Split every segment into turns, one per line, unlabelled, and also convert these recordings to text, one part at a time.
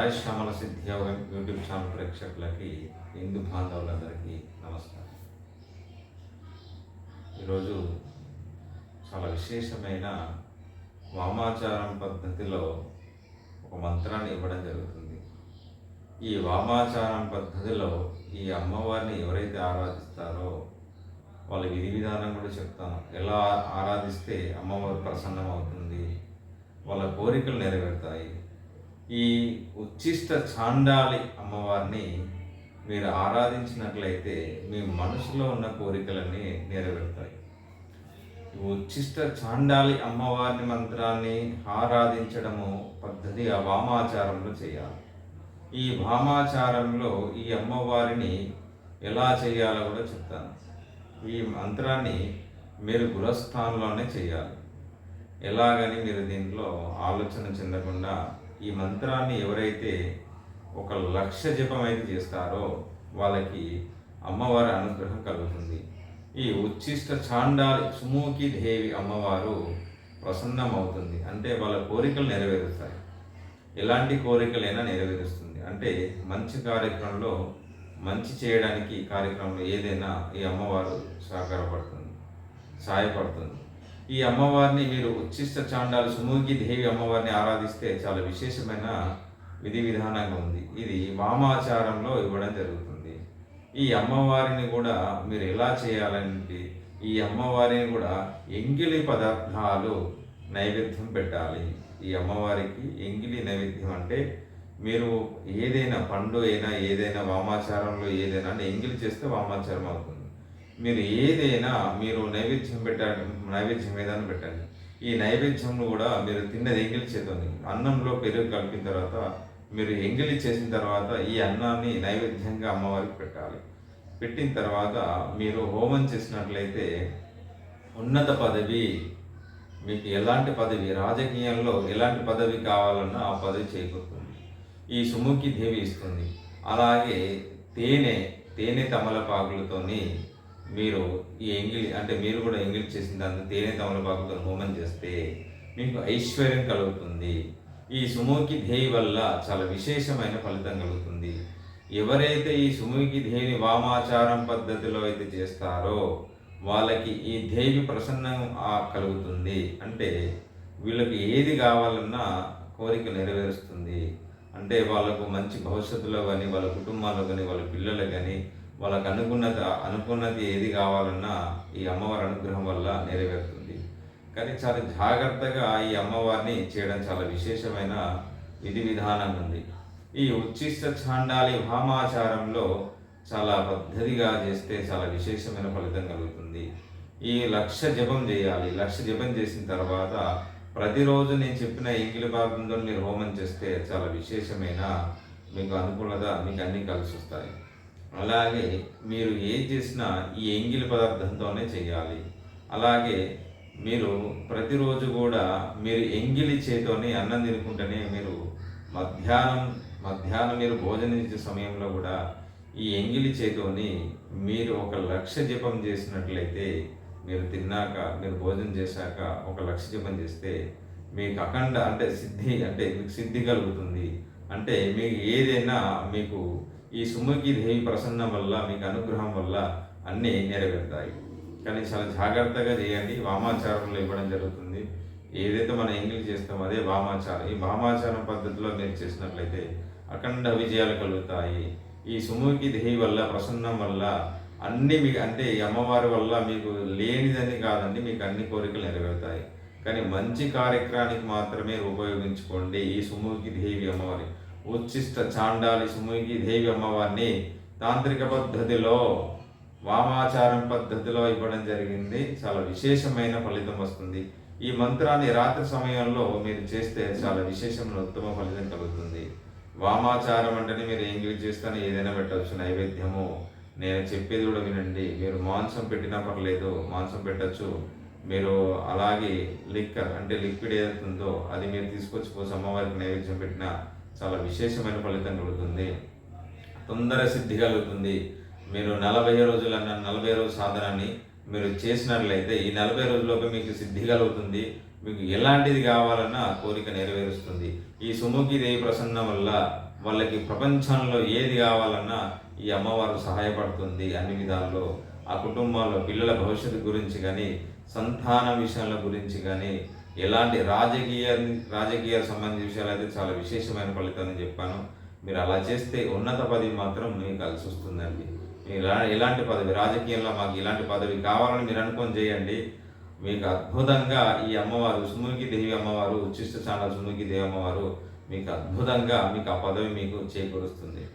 రాజశ్యామల సిద్ధి యోగం YouTube channel ప్రేక్షకులకి హిందూ బాంధవులందరికీ నమస్కారం. ఈరోజు చాలా విశేషమైన వామాచారం పద్ధతిలో ఒక మంత్రాన్ని ఇవ్వడం జరుగుతుంది. ఈ వామాచారం పద్ధతిలో ఈ అమ్మవారిని ఎవరైతే ఆరాధిస్తారో వాళ్ళ విధి విధానం కూడా చెప్తాను. ఎలా ఆరాధిస్తే అమ్మవారు ప్రసన్నం అవుతుంది వాళ్ళ కోరికలు నెరవేరుతాయి ఈ ఉచ్చిష్ట చాండాలి అమ్మవారిని మీరు ఆరాధించినట్లయితే మీ మనసులో ఉన్న కోరికలన్నీ నెరవేరుతాయి. ఉచ్చిష్ట చాండాలి అమ్మవారిని మంత్రాన్ని ఆరాధించడము పద్ధతి ఆ వామాచారంలో చేయాలి. ఈ వామాచారంలో ఈ అమ్మవారిని ఎలా చేయాలో కూడా చెప్తాను. ఈ మంత్రాన్ని మీరు గురస్థానంలోనే చేయాలి. ఎలాగని మీరు దీంట్లో ఆలోచన చెందకుండా ఈ మంత్రాన్ని ఎవరైతే ఒక లక్ష జపం అయితే చేస్తారో వాళ్ళకి అమ్మవారి అనుగ్రహం కలుగుతుంది. ఈ ఉచ్ఛిష్ట చాండాలి సుమూకి దేవి అమ్మవారు ప్రసన్నం అవుతుంది అంటే వాళ్ళ కోరికలు నెరవేరుస్తాయి. ఎలాంటి కోరికలైనా నెరవేరుస్తుంది. అంటే మంచి కార్యక్రమంలో మంచి చేయడానికి కార్యక్రమంలో ఏదైనా ఈ అమ్మవారు సహకారపడుతుంది సహాయపడుతుంది ఈ అమ్మవారిని మీరు ఉచ్చిష్ట చాండాలు సుమూకి దేవి అమ్మవారిని ఆరాధిస్తే చాలా విశేషమైన విధి విధానంగా ఉంది. ఇది వామాచారంలో ఇవ్వడం జరుగుతుంది. ఈ అమ్మవారిని కూడా మీరు ఎలా చేయాలంటే ఈ అమ్మవారిని కూడా ఎంగిలి పదార్థాలు నైవేద్యం పెట్టాలి. ఈ అమ్మవారికి ఎంగిలి నైవేద్యం అంటే మీరు ఏదైనా పండు అయినా ఏదైనా వామాచారంలో ఏదైనా అంటే ఎంగిలి చేస్తే వామాచారం అవుతుంది. మీరు ఏదైనా మీరు నైవేద్యం పెట్టండి నైవేద్యం ఏదైనా పెట్టండి. ఈ నైవేద్యం కూడా మీరు తిన్నది ఎంగిలి చేతుంది అన్నంలో పెరుగు కలిపిన తర్వాత మీరు ఎంగిలి చేసిన తర్వాత ఈ అన్నాన్ని నైవేద్యంగా అమ్మవారికి పెట్టాలి. పెట్టిన తర్వాత మీరు హోమం చేసినట్లయితే ఉన్నత పదవి మీకు ఎలాంటి పదవి రాజకీయంలో ఎలాంటి పదవి కావాలన్నా ఆ పదవి చేకూరుతుంది. ఈ సుముఖి దేవి ఇస్తుంది. అలాగే తేనె తేనె తమలపాకులతోని మీరు ఈ ఎంగిలి అంటే మీరు కూడా ఎంగిలి చేసిన దాంతో తేనె తమలపాకుతో హోమం చేస్తే మీకు ఐశ్వర్యం కలుగుతుంది. ఈ సుముఖి దేవి వల్ల చాలా విశేషమైన ఫలితం కలుగుతుంది. ఎవరైతే ఈ సుముఖి దేవిని వామాచారం పద్ధతిలో అయితే చేస్తారో వాళ్ళకి ఈ దేవి ప్రసన్నం కలుగుతుంది. అంటే వీళ్ళకి ఏది కావాలన్నా కోరిక నెరవేరుస్తుంది. అంటే వాళ్ళకు మంచి భవిష్యత్తులో కానీ వాళ్ళ కుటుంబాల్లో కానీ వాళ్ళ పిల్లలు కానీ వాళ్ళకు అనుకున్నది అనుకున్నది ఏది కావాలన్నా ఈ అమ్మవారి అనుగ్రహం వల్ల నెరవేరుతుంది. కానీ చాలా జాగ్రత్తగా ఈ అమ్మవారిని చేయడం చాలా విశేషమైన విధి విధానం ఉంది. ఈ ఉచ్చిష్ట చాండాలి భామాచారంలో చాలా పద్ధతిగా చేస్తే చాలా విశేషమైన ఫలితం కలుగుతుంది. ఈ లక్ష జపం చేయాలి. లక్ష జపం చేసిన తర్వాత ప్రతిరోజు నేను చెప్పిన ఎంగిలి భాగంతో మీరు హోమం చేస్తే చాలా విశేషమైన మీకు అనుకూలత మీకు అన్నీ కలిసి వస్తాయి. అలాగే మీరు ఏం చేసినా ఈ ఎంగిలి పదార్థంతోనే చేయాలి. అలాగే మీరు ప్రతిరోజు కూడా మీరు ఎంగిలి చేతోనే అన్నం తినుకుంటేనే మీరు మధ్యాహ్నం మధ్యాహ్నం మీరు భోజనం చేసే సమయంలో కూడా ఈ ఎంగిలి చేతోని మీరు ఒక లక్ష జపం చేసినట్లయితే మీరు తిన్నాక మీరు భోజనం చేశాక ఒక లక్ష జపం చేస్తే మీకు అఖండ అంటే సిద్ధి అంటే మీకు సిద్ధి కలుగుతుంది. అంటే మీకు ఏదైనా మీకు ఈ సుముఖి దేవి ప్రసన్నం వల్ల మీకు అనుగ్రహం వల్ల అన్నీ నెరవేరుతాయి. కానీ చాలా జాగ్రత్తగా చేయండి. వామాచారంలో ఇవ్వడం జరుగుతుంది. ఏదైతే మనం ఎంగిల్ చేస్తామో అదే వామాచారం. ఈ వామాచారం పద్ధతిలో మీరు చేసినట్లయితే అఖండ విజయాలు కలుగుతాయి. ఈ సుముఖి దేవి వల్ల ప్రసన్నం వల్ల అన్ని మీకు అంటే ఈ అమ్మవారి వల్ల మీకు లేనిదని కాదండి మీకు అన్ని కోరికలు నెరవేరుతాయి. కానీ మంచి కార్యక్రమానికి మాత్రమే ఉపయోగించుకోండి ఈ సుముఖి దేవి అమ్మవారి. ఉచ్చిష్ట చాండాలి సుముఖి దేవి అమ్మవారిని తాంత్రిక పద్ధతిలో వామాచారం పద్ధతిలో ఇవ్వడం జరిగింది. చాలా విశేషమైన ఫలితం వస్తుంది. ఈ మంత్రాన్ని రాత్రి సమయంలో మీరు చేస్తే చాలా విశేషమైన ఉత్తమ ఫలితం కలుగుతుంది. వామాచారం అంటేనే మీరు ఏం యూజ్ చేస్తానో ఏదైనా పెట్టవచ్చు. నైవేద్యము. నేను చెప్పేది కూడా వినండి. మీరు మాంసం పెట్టినా పర్లేదు మాంసం పెట్టచ్చు. మీరు అలాగే లిక్కర్ అంటే లిక్విడ్ ఏదైతుందో అది మీరు తీసుకొచ్చి పోసి అమ్మవారికి నైవేద్యం పెట్టినా చాలా విశేషమైన ఫలితం కలుగుతుంది. తొందర సిద్ధి కలుగుతుంది. మీరు నలభై రోజుల నలభై రోజు సాధనాన్ని మీరు చేసినట్లయితే ఈ నలభై రోజుల్లోపు మీకు సిద్ధి కలుగుతుంది. మీకు ఎలాంటిది కావాలన్నా కోరిక నెరవేరుస్తుంది. ఈ సుముఖి దేవి ప్రసన్నం వల్ల వాళ్ళకి ప్రపంచంలో ఏది కావాలన్నా ఈ అమ్మవారు సహాయపడుతుంది అన్ని విధాల్లో. ఆ కుటుంబాల్లో పిల్లల భవిష్యత్తు గురించి కానీ సంతాన విషయాల గురించి కానీ ఎలాంటి రాజకీయ రాజకీయ సంబంధించిన విషయాలు అయితే చాలా విశేషమైన ఫలితాన్ని చెప్పాను. మీరు అలా చేస్తే ఉన్నత పదవి మాత్రం మీకు కలిసి వస్తుందండి. మీరు ఎలా- ఎలాంటి పదవి? రాజకీయంలో మాకు ఇలాంటి పదవి కావాలని మీరు అనుకొని చేయండి. మీకు అద్భుతంగా ఈ అమ్మవారు సుముఖి దేవి అమ్మవారు ఉచ్చిష్ట ఛానల్ సుముఖి దేవి అమ్మవారు మీకు అద్భుతంగా మీకు ఆ పదవి మీకు చేకూరుస్తుంది.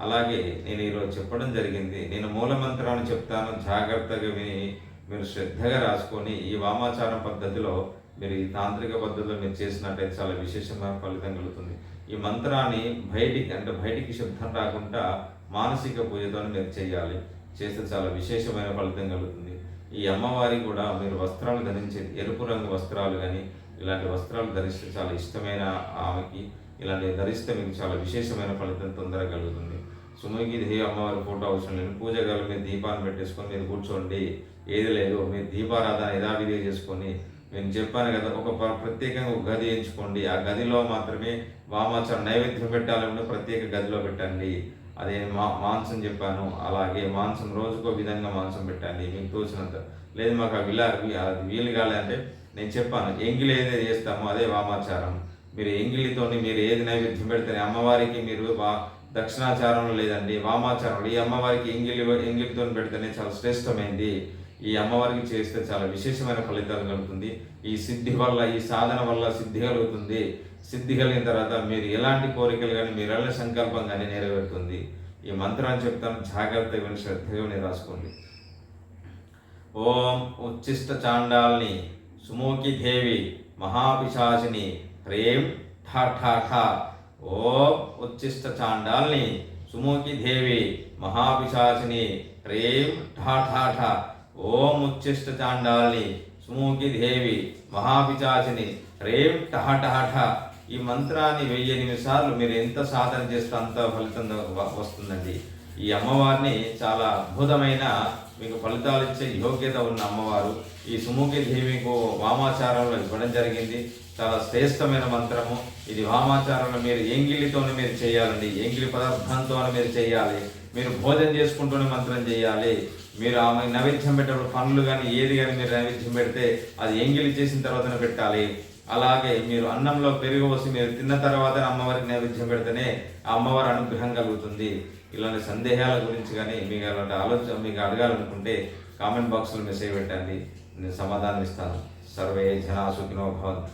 అలాగే నేను ఈరోజు చెప్పడం జరిగింది. నేను మూలమంత్రాన్ని చెప్తాను. జాగ్రత్తగా విని మీరు శ్రద్ధగా రాసుకొని ఈ వామాచారం పద్ధతిలో మీరు ఈ తాంత్రిక పద్ధతిలో మీరు చేసినట్టయితే చాలా విశేషమైన ఫలితం కలుగుతుంది. ఈ మంత్రాన్ని బయటికి అంటే బయటికి శబ్దం రాకుండా మానసిక పూజతో మీరు చేయాలి. చేస్తే చాలా విశేషమైన ఫలితం కలుగుతుంది. ఈ అమ్మవారి కూడా మీరు వస్త్రాలు ధరించే ఎరుపు రంగు వస్త్రాలు కానీ ఇలాంటి వస్త్రాలు ధరిస్తే చాలా ఇష్టమైన ఆమెకి ఇలాంటివి ధరిస్తే మీకు చాలా విశేషమైన ఫలితం తొందరగా కలుగుతుంది. సుముఖి దేవి అమ్మవారి ఫోటో అవసరం లేదు. పూజ గల మీరు దీపాన్ని పెట్టేసుకొని మీరు కూర్చోండి. ఏది లేదు. మీరు దీపారాధన యథావిధిగా చేసుకొని నేను చెప్పాను కదా ఒక ప్రత్యేకంగా ఒక గది ఎంచుకోండి. ఆ గదిలో మాత్రమే వామాచారం నైవేద్యం పెట్టాలంటే ప్రత్యేక గదిలో పెట్టండి. అదే మా మాంసం చెప్పాను. అలాగే మాంసం రోజుకో విధంగా మాంసం పెట్టండి. మీకు తోచినంత. లేదు మాకు ఆ విలా అది వీలు కాలేదంటే నేను చెప్పాను ఎంగిలి ఏదైతే చేస్తామో అదే వామాచారం. మీరు ఎంగిలితోని మీరు ఏది నైవేద్యం పెడితే అమ్మవారికి మీరు వా దక్షిణాచారం లేదండి వామాచారం. ఈ అమ్మవారికి ఎంగిలి ఎంగిలితో పెడితేనే చాలా శ్రేష్టమైంది. ఈ అమ్మవారికి చేస్తే చాలా విశేషమైన ఫలితాలు కలుగుతుంది. ఈ సిద్ధి వల్ల ఈ సాధన వల్ల సిద్ధి కలుగుతుంది. సిద్ధి కలిగిన తర్వాత మీరు ఎలాంటి కోరికలు కానీ మీరు ఎలా సంకల్పం కానీ నెరవేరుతుంది. ఈ మంత్రాన్ని చెప్తాను. జాగ్రత్తగా విని శ్రద్ధగా రాసుకోండి. ఓం ఉచ్చిష్ట చాండాల్ని సుమోకి దేవి మహాపిశాసిని ప్రేమ్ ఠా ఠా ఠా. ఓం ఉచ్చిష్ట చాండాల్ని సుమోకి దేవి మహాపిశాసిని ప్రేమ్ ఠా ఠా ఠా. ఓం ఉచ్చిష్ట చాండాలి సుమోకి దేవి మహాపిచాచిని రేం టహ టహ ఠ ఈ మంత్రాన్ని వెయ్యి ఎనిమిది సార్లు మీరు ఎంత సాధన చేస్తే అంత ఫలితం వస్తుందండి. ఈ అమ్మవారిని చాలా అద్భుతమైన మీకు ఫలితాలు ఇచ్చే యోగ్యత ఉన్న అమ్మవారు ఈ సుముఖి దేవికు వామాచారంలో ఇవ్వడం జరిగింది. చాలా శ్రేష్టమైన మంత్రము. ఇది వామాచారంలో మీరు ఏంగిలితోనే మీరు చేయాలండి. ఏంగిలి పదార్థంతో మీరు చేయాలి. మీరు భోజనం చేసుకుంటూనే మంత్రం చేయాలి. మీరు ఆమె నైవేద్యం పెట్టేటప్పుడు పండ్లు కానీ ఏది కానీ మీరు నైవేద్యం పెడితే అది ఏంగిలి చేసిన తర్వాతనే పెట్టాలి. అలాగే మీరు అన్నంలో పెరుగు పోసి మీరు తిన్న తర్వాత అమ్మవారికి నైవేద్యం పెడితేనే ఆ అమ్మవారి అనుగ్రహం కలుగుతుంది. ఇలాంటి సందేహాల గురించి కానీ మీకు అలాంటి ఆలోచన మీకు అడగాలనుకుంటే కామెంట్ బాక్స్లో మెసేజ్ పెట్టండి. నేను సమాధానం ఇస్తాను సర్వే జనా సుఖినో భవంతు.